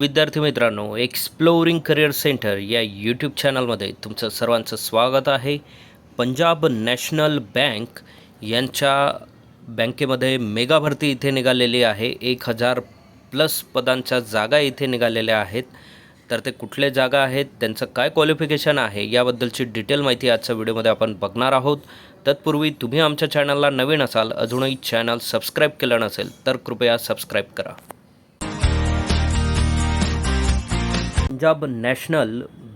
विद्यार्थी मित्रांनो exploring career centre या यूट्यूब चॅनलमध्ये तुमचं सर्वांचं स्वागत आहे. पंजाब नॅशनल बँक यांच्या बँकेमध्ये मेगा भरती इथे निघालेली आहे. एक हजार प्लस पदांच्या जागा इथे निघालेल्या आहेत. तर ते कुठले जागा आहेत त्यांचं काय क्वालिफिकेशन आहे याबद्दलची डिटेल माहिती आजच्या व्हिडिओमध्ये आपण बघणार आहोत. तत्पूर्वी तुम्ही आमच्या चॅनलला नवीन असाल अजूनही चॅनल सबस्क्राईब केलं नसेल तर कृपया सबस्क्राईब करा. Punjab national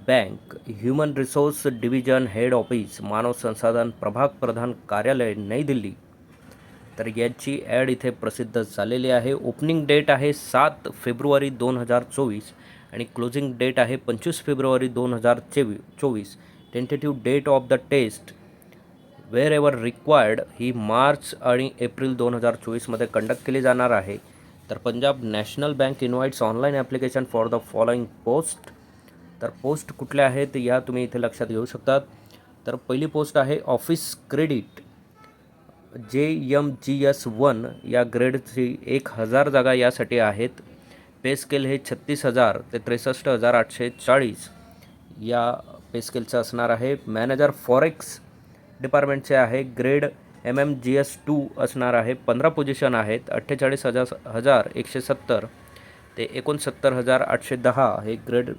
bank human resource division head office मानव संसाधन प्रभाग प्रधान कार्यालय नई दिल्ली. तर याची ॲड इथे प्रसिद्ध झालेली आहे. ओपनिंग डेट आहे सात फेब्रुवारी दोन हजार चोवीस आणि क्लोजिंग डेट आहे पंचवीस फेब्रुवारी दोन हजार चेवी चोवीस. Tentative date of the test wherever required ही मार्च आणि एप्रिल दोन हजार चोवीसमध्ये कंडक्ट केली जाणार आहे. तर Punjab national bank invites online application for the following post. तर पोस्ट कुठल्या आहेत या तुम्ही इथे लक्षात घेऊ शकतात. तर पहिली पोस्ट आहे office credit. J M G S one या ग्रेडची एक हजार जागा यासाठी आहेत. पे स्केल हे छत्तीस हजार ते त्रेसष्ट हजार आठशे चाळीस या पे स्केलचं असणार आहे. मॅनेजर फॉरेक्स डिपार्टमेंटचे आहे. Grade M M G S two असणार आहे. पंधरा पोझिशन आहेत. अठ्ठेचाळीस हजार हजार एकशे सत्तर. ते एकोणसत्तर हजार आठशे दहा हे ग्रेड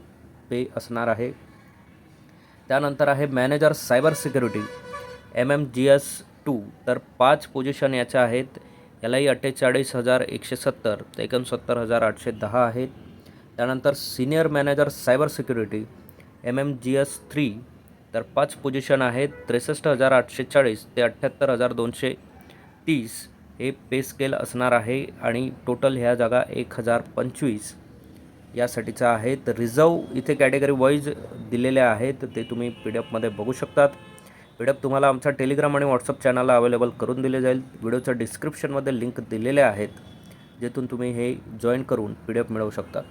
पे असणार आहे. त्यानंतर आहे manager cyber security M M G S two तर पाच पोझिशन याच्या आहेत. यालाही अठ्ठेचाळीस हजार एकशे सत्तर ते एकोणसत्तर हजार आठशे दहा आहेत. त्यानंतर senior manager cyber security M M G S three तर पाच पोझिशन आहेत. त्रेसष्ट हजार आठशे चाळीस ते अठ्ठ्याहत्तर हजार दोनशे तीस हे पे स्केल असणार आहे आणि टोटल ह्या जागा एक हजार पंचवीस यासाठीचा आहेत रिझर्व इथे कॅटेगरी वाईज दिलेल्या आहेत. ते तुम्ही पी डी एफमध्ये बघू शकतात. पी डी एफ तुम्हाला आमच्या टेलिग्राम आणि व्हॉट्सअप चॅनलला अवेलेबल करून दिले जाईल. व्हिडिओच्या डिस्क्रिप्शनमध्ये लिंक दिलेले आहेत जेथून तुम्ही हे जॉईन करून पी डी एफ मिळवू शकतात.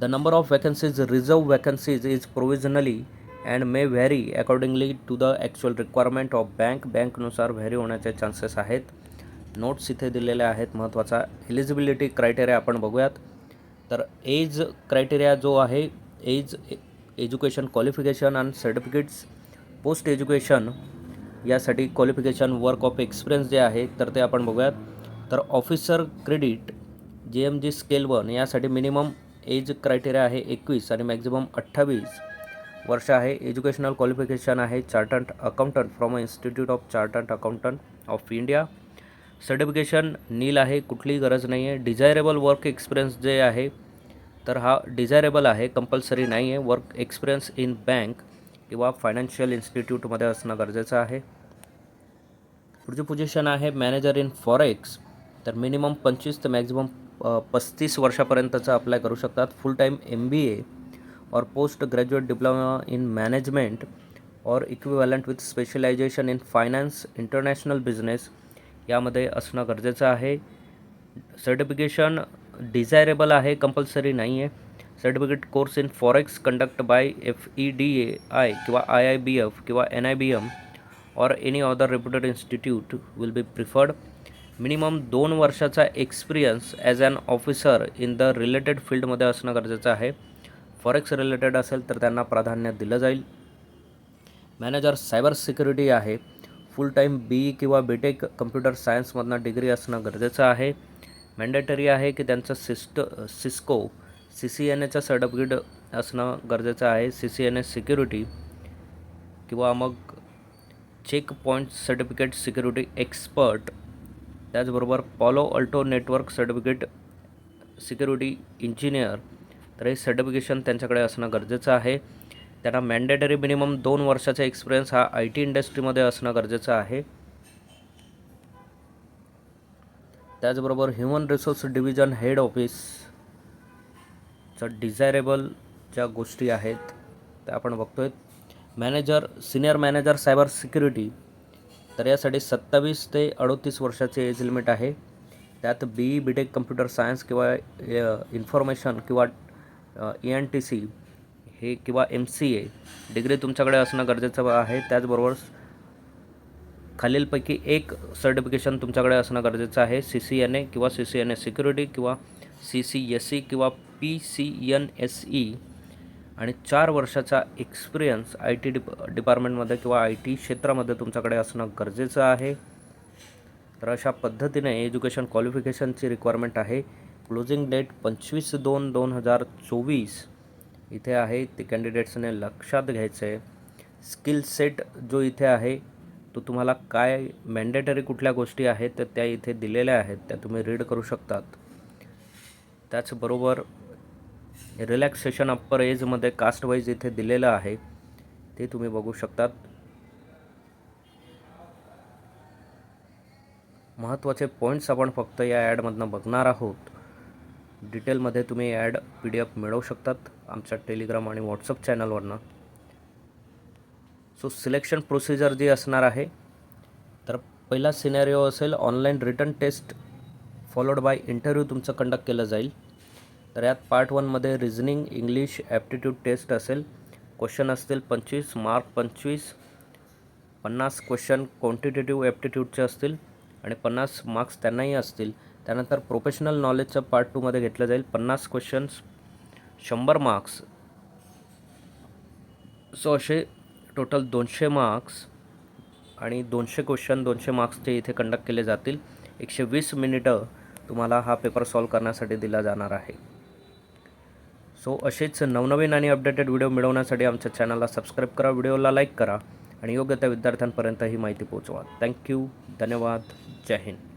The number of vacancies reserve vacancies is provisionally and may vary accordingly to the actual requirement of bank बँकनुसार vary होण्याचे चान्सेस आहेत. नोट्स इथे दिलेल्या आहेत. महत्त्वाचा एलिजिबिलिटी क्रायटेरिया आपण बघूयात. तर एज क्रायटेरिया जो आहे age education qualification and certificates post education यासाठी क्वालिफिकेशन वर्क ऑफ एक्सपिरियन्स जे आहे तर ते आपण बघूयात. तर ऑफिसर क्रेडिट जे एम जी स्केल वन यासाठी मिनिमम एज क्रायटेरिया आहे एकवीस आणि मॅक्झिमम अठ्ठावीस. वर्ष आहे. एज्युकेशनल क्वालिफिकेशन आहे. Chartered accountant from institute of chartered accountant of India certification nil आहे. कुठलीही गरज नाही आहे डिझायरेबल वर्क एक्सपिरियन्स जे आहे तर हा डिझायरेबल आहे. कंपल्सरी नाही आहे वर्क एक्सपिरियन्स इन बँक किंवा फायनान्शियल इन्स्टिट्यूटमध्ये असणं गरजेचं आहे. पुढची पोझिशन आहे मॅनेजर इन फॉरेक्स तर मिनिमम पंचवीस ते मॅक्झिमम पस्तीस वर्षापर्यंतचं अप्लाय करू शकतात. फुल time M B A or post graduate diploma in management or equivalent with specialisation in finance international business यामध्ये असणं गरजेचं आहे. सर्टिफिकेशन डिझायरेबल आहे कंपल्सरी नाही आहे certificate course in forex conduct by F E D A I किंवा I I B F किंवा N I B M or any other reputed institute will be preferred minimum दोन वर्षाचा experience as an officer in the related फील्डमध्ये असणं गरजेचं आहे. Forex related असेल तर त्यांना प्राधान्य दिलं जाईल. मॅनेजर सायबर सिक्युरिटी आहे. फुल टाईम बी ई किंवा बी टेक कम्प्युटर सायन्समधनं डिग्री असणं गरजेचं आहे. मॅन्डेटरी आहे की त्यांचं सिस्ट सिस्को सी सी एन एचं सर्टिफिकेट असणं गरजेचं आहे. C C N A security किंवा मग check point certificate security expert त्याचबरोबर Palo Alto network certificate security engineer तर हे सर्टिफिकेशन त्यांच्याकडे असणं गरजेचं आहे. त्यांना मॅन्डेटरी मिनिमम दोन वर्षाचा एक्सपिरियन्स हा आय टी इंडस्ट्रीमध्ये असणं गरजेचं आहे. त्याचबरोबर ह्युमन रिसोर्स डिव्हिजन हेड ऑफिसचं डिझायरेबल ज्या गोष्टी आहेत त्या आपण बघतोय. Manager senior manager cyber security तर यासाठी सत्तावीस ते अडोतीस वर्षाचे एज लिमिट आहे. त्यात B E B tech computer science किंवा इन्फॉर्मेशन किंवा ई एन टी सी हे किंवा एम सी ए डिग्री तुमच्याकडे असणं गरजेचं आहे. त्याचबरोबर खालीलपैकी एक सर्टिफिकेशन तुमच्याकडे असणं गरजेचं आहे. सी सी एन ए किंवा C C N A security किंवा सी सी एस सी किंवा P C N S E आणि चार वर्षाचा एक्सपिरियन्स आय टी डिप डिपार्टमेंटमध्ये किंवा आय टी क्षेत्रामध्ये तुमच्याकडे असणं गरजेचं आहे. तर अशा पद्धतीने एज्युकेशन क्वालिफिकेशनची रिक्वायरमेंट आहे. क्लोजिंग डेट पंचवीस दोन दोन हजार चोवीस. इथे आहे ते कॅन्डिडेट्सने लक्षात घ्यायचं आहे स्किल सेट जो इथे आहे तो तुम्हाला काय मॅन्डेटरी कुठल्या गोष्टी आहेत तर त्या इथे दिलेल्या आहेत त्या तुम्ही रीड करू शकतात. त्याचबरोबर रिलॅक्सेशन अप्पर एजमध्ये कास्ट वाईज इथे दिलेलं आहे ते तुम्ही बघू शकतात. महत्त्वाचे पॉईंट्स आपण फक्त या ॲडमधनं बघणार आहोत. डिटेलमध्ये तुम्ही ॲड पी डी एफ मिळवू शकतात आमच्या टेलिग्राम आणि व्हॉट्सअप चॅनलवरनं. सो सिलेक्शन प्रोसिजर जी असणार आहे तर पहिला सिनॅरिओ असेल online written test followed by interview तुमचं कंडक्ट केलं जाईल. तर यात पार्ट वनमध्ये रिझनिंग इंग्लिश ॲप्टिट्यूड टेस्ट असेल क्वेश्चन असतील पंचवीस मार्क पंचवीस पन्नास क्वेश्चन क्वांटिटेटिव्ह ॲप्टिट्यूडचे असतील आणि पन्नास मार्क्स त्यांनाही असतील. त्यानंतर प्रोफेशनल नॉलेजचं पार्ट टूमध्ये घेतलं जाईल. पन्नास क्वेश्चन्स शंभर मार्क्स सो असे टोटल दोनशे मार्क्स आणि दोनशे क्वेश्चन दोनशे मार्क्सचे इथे कंडक्ट केले जातील. एकशे वीस मिनिटं तुम्हाला हा पेपर सॉल्व करण्यासाठी दिला जाणार आहे. सो असेच नवनवीन आणि अपडेटेड व्हिडिओ मिळवण्यासाठी आमच्या चॅनलला सबस्क्राईब करा व्हिडिओला लाईक करा आणि योग्य त्या विद्यार्थ्यांपर्यंत ही माहिती पोहोचवा. थँक्यू धन्यवाद. जय हिंद.